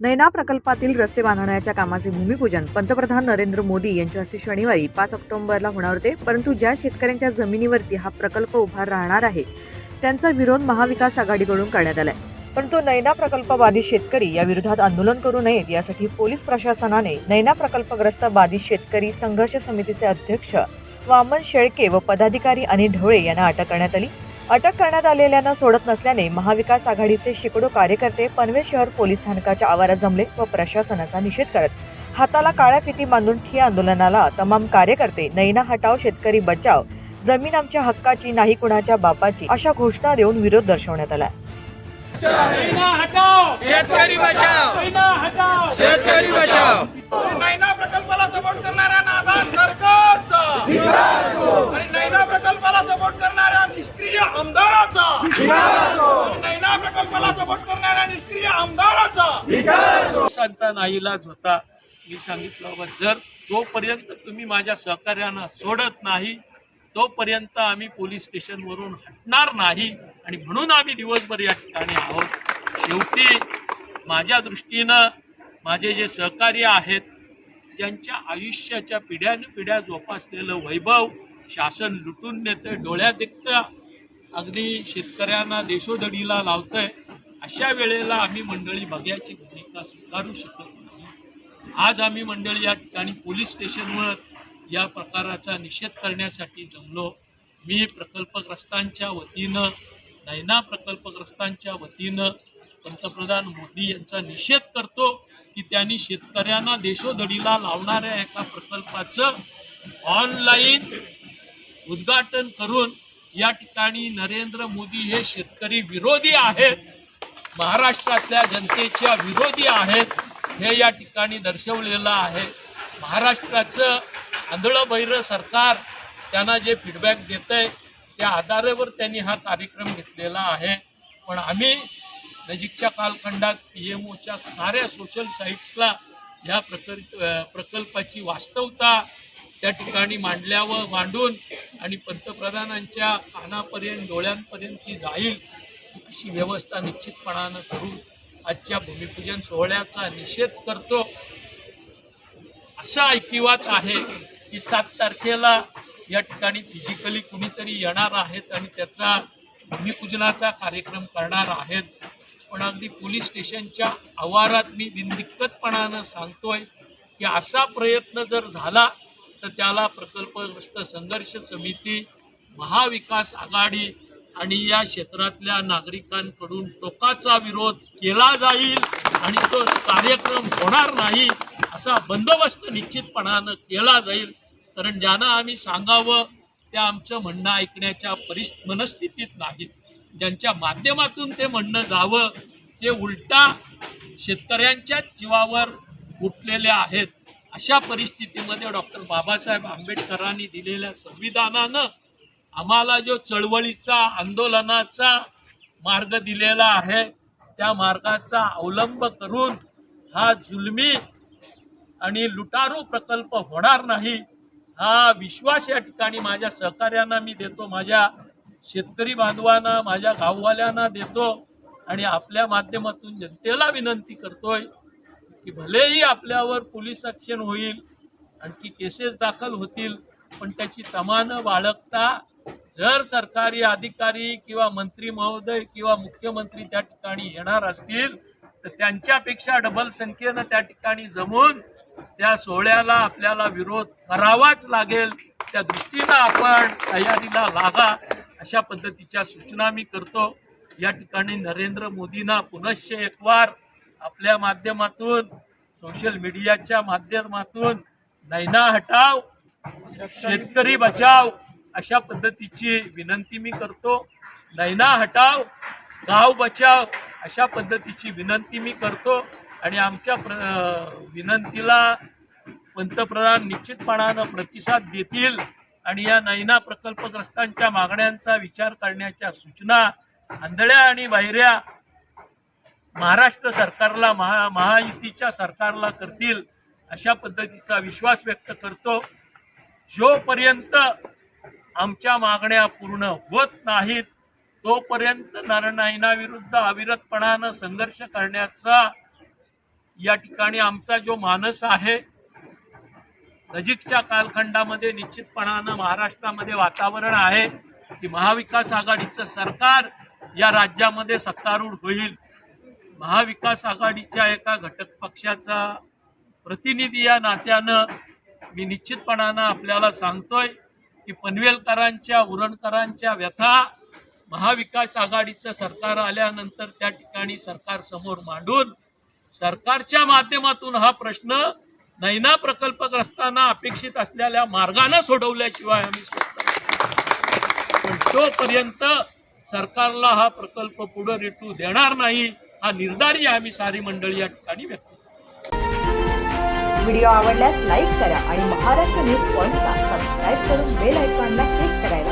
नैना प्रकल्पातील रस्ते बांधण्याच्या कामाचे भूमिपूजन पंतप्रधान नरेंद्र मोदी यांच्या हस्ते शनिवारी पाच ऑक्टोबरला होणार होते. परंतु ज्या शेतकऱ्यांच्या जमिनीवरती हा प्रकल्प उभा राहणार आहे त्यांचा विरोध महाविकास आघाडीकडून करण्यात आलाय. परंतु नैना प्रकल्प बाधित शेतकरी या विरोधात आंदोलन करू नयेत यासाठी पोलीस प्रशासनाने नैना प्रकल्पग्रस्त बाधित शेतकरी संघर्ष समितीचे अध्यक्ष वामन शेळके व पदाधिकारी अनिल ढवळे यांना अटक करण्यात आली. अटक करण्यात आलेल्यांना सोडत नसल्याने महाविकास आघाडीचे शेकडो कार्यकर्ते पनवेल शहर पोलीस स्थानकाच्या आवारात जमले व प्रशासनाचा निषेध करत हाताला काळ्या फिती बांधून ठिया आंदोलनाला तमाम कार्यकर्ते नैना हटाव शेतकरी बचाव जमीन आमच्या हक्काची नाही कुणाच्या बापाची अशा घोषणा देऊन विरोध दर्शवण्यात आला. शेतकरी बचाव! शेतकरी बचाव! नैना प्रकल्पाला सपोर्ट करणाऱ्या सरकारचा! आणि नैना प्रकल्पाला सपोर्ट करणाऱ्या निष्क्रिय आमदाराचा. नैना प्रकल्पाला सपोर्ट करणाऱ्या निष्क्रिय आमदाराचा. नाईलाज होता. मी सांगितलं बा, जर जोपर्यंत तुम्ही माझ्या सहकार्यांना सोडत नाही तोपर्यंत आम्ही पोलीस स्टेशनवरून हटणार नाही. आणि म्हणून आम्ही दिवसभर या ठिकाणी आहोत. शेवटी माझ्या दृष्टीनं माझे जे सहकार्य आहेत ज्यांच्या आयुष्याच्या पिढ्यानपिढ्या जोपासलेलं वैभव शासन लुटून नेतं डोळ्यात एकतं अगदी शेतकऱ्यांना देशोधडीला लावतंय अशा वेळेला आम्ही मंडळी बघ्याची भूमिका स्वीकारू शकत नाही. आज आम्ही मंडळी या ठिकाणी पोलीस स्टेशनवर या प्रकाराचा निषेध करण्यासाठी जमलो. मी प्रकल्पग्रस्तांच्या वतीनं नैना प्रकल्पग्रस्तांच्या वतीनं पंतप्रधान मोदी यांचा निषेध करतो की त्यांनी शेतकऱ्यांना देशोधडीला लावणाऱ्या एका प्रकल्पाचं ऑनलाईन उद्घाटन करून या ठिकाणी नरेंद्र मोदी हे शेतकरी विरोधी आहेत. महाराष्ट्रातल्या जनतेच्या विरोधी आहेत. हे या ठिकाणी दर्शवलेलं आहे. महाराष्ट्राचं आंधळं बहिरं सरकार त्यांना जे फीडबॅक देत आहे त्या आधारावर त्यांनी हा कार्यक्रम घेतलेला आहे. पण आम्ही नजीकच्या कालखंडात पी एम ओच्या साऱ्या सोशल साईट्सला ह्या प्रकल्प प्रकल्पाची वास्तवता त्या ठिकाणी मांडल्यावर मांडून आणि पंतप्रधानांच्या कानापर्यंत डोळ्यांपर्यंत ती जाईल अशी व्यवस्था निश्चितपणानं करून आजच्या भूमिपूजन सोहळ्याचा निषेध करतो. असा ऐकिवात आहे की सात तारखेला या ठिकाणी फिजिकली कुणीतरी येणार आहेत आणि त्याचा भूमिपूजनाचा कार्यक्रम करणार आहेत. पण अगदी पोलीस स्टेशनच्या आवारात मी बिनदिक्कतपणानं सांगतोय की असा प्रयत्न जर झाला तर त्याला प्रकल्पग्रस्त संघर्ष समिती महाविकास आघाडी आणि या क्षेत्रातल्या नागरिकांकडून टोकाचा विरोध केला जाईल आणि तो कार्यक्रम होणार नाही असा बंदोबस्त निश्चितपणानं केला जाईल. कारण ज्यांना आम्ही सांगावं त्या आमचं म्हणणं ऐकण्याच्या परिस मनस्थितीत नाहीत. ज्यांच्या माध्यमातून ते म्हणणं जावं ते उलटा शेतकऱ्यांच्याच जीवावर उठलेले आहेत. अशा परिस्थितीमध्ये डॉक्टर बाबासाहेब आंबेडकरांनी दिलेल्या संविधानानं आम्हाला जो चळवळीचा आंदोलनाचा मार्ग दिलेला आहे त्या मार्गाचा अवलंब करून हा जुलमी आणि लुटारू प्रकल्प होणार नाही हा विश्वास या ठिकाणी माझ्या सहकार्यांना मी देतो माझ्या शेतकरी बांधवांना माझ्या गाववाल्यांना देतो आणि आपल्या माध्यमातून जनतेला विनंती करतोय की भलेही आपल्यावर पोलीस ॲक्शन होईल आणखी केसेस दाखल होतील पण त्याची तमानं बाळगता जर सरकारी अधिकारी किंवा मंत्री महोदय किंवा मुख्यमंत्री त्या ठिकाणी येणार असतील तर त्यांच्यापेक्षा डबल संख्येनं त्या ठिकाणी जमून त्या सोहळ्याला आपल्याला विरोध करावाच लागेल. त्या दृष्टीनं आपण तयारीला लागा अशा पद्धतीच्या सूचना मी करतो. या ठिकाणी नरेंद्र मोदींना पुनश्च एकवार आपल्या माध्यमातून सोशल मीडियाच्या माध्यमातून नैना हटाव शेतकरी बचाव अशा पद्धतीची विनंती मी करतो. नैना हटाव गाव बचाव अशा पद्धतीची विनंती मी करतो. आणि आमच्या प्र विनंतीला पंतप्रधान निश्चितपणानं प्रतिसाद देतील आणि या नैना प्रकल्पग्रस्तांच्या मागण्यांचा विचार करण्याच्या सूचना आंधळ्या आणि बाहेऱ्या महाराष्ट्र सरकारला महा महायुतीच्या सरकारला करतील अशा पद्धतीचा विश्वास व्यक्त करतो. जोपर्यंत आमच्या मागण्या पूर्ण होत नाहीत तोपर्यंत नारायणाविरुद्ध अविरतपणानं संघर्ष करण्याचा या ठिकाणी आमचा जो मानस आहे नजीकच्या कालखंडामध्ये निश्चितपणानं महाराष्ट्रामध्ये वातावरण आहे की महाविकास आघाडीचं सरकार या राज्यामध्ये सत्तारूढ होईल. महाविकास आघाडीच्या एका घटक पक्षाचा प्रतिनिधी या नात्यानं मी निश्चितपणानं आपल्याला सांगतोय की पनवेलकरांच्या उरणकरांच्या व्यथा महाविकास आघाडीचं सरकार आल्यानंतर त्या ठिकाणी सरकार समोर मांडून सरकारच्या माध्यमातून हा प्रश्न नैना प्रकल्पग्रस्तांना अपेक्षित असलेल्या मार्गाने सोडवल्याशिवाय आम्ही पण तोपर्यंत सरकारला हा प्रकल्प पुढे रिटू देणार नाही. हा निर्धारी आम्ही सारी मंडळी या ठिकाणी व्यक्त व्हिडिओ आवडल्यास लाईक करा आणि महाराष्ट्र न्यूज पॉईंट सबस्क्राईब करून बेल आयकॉनला क्लिक करायला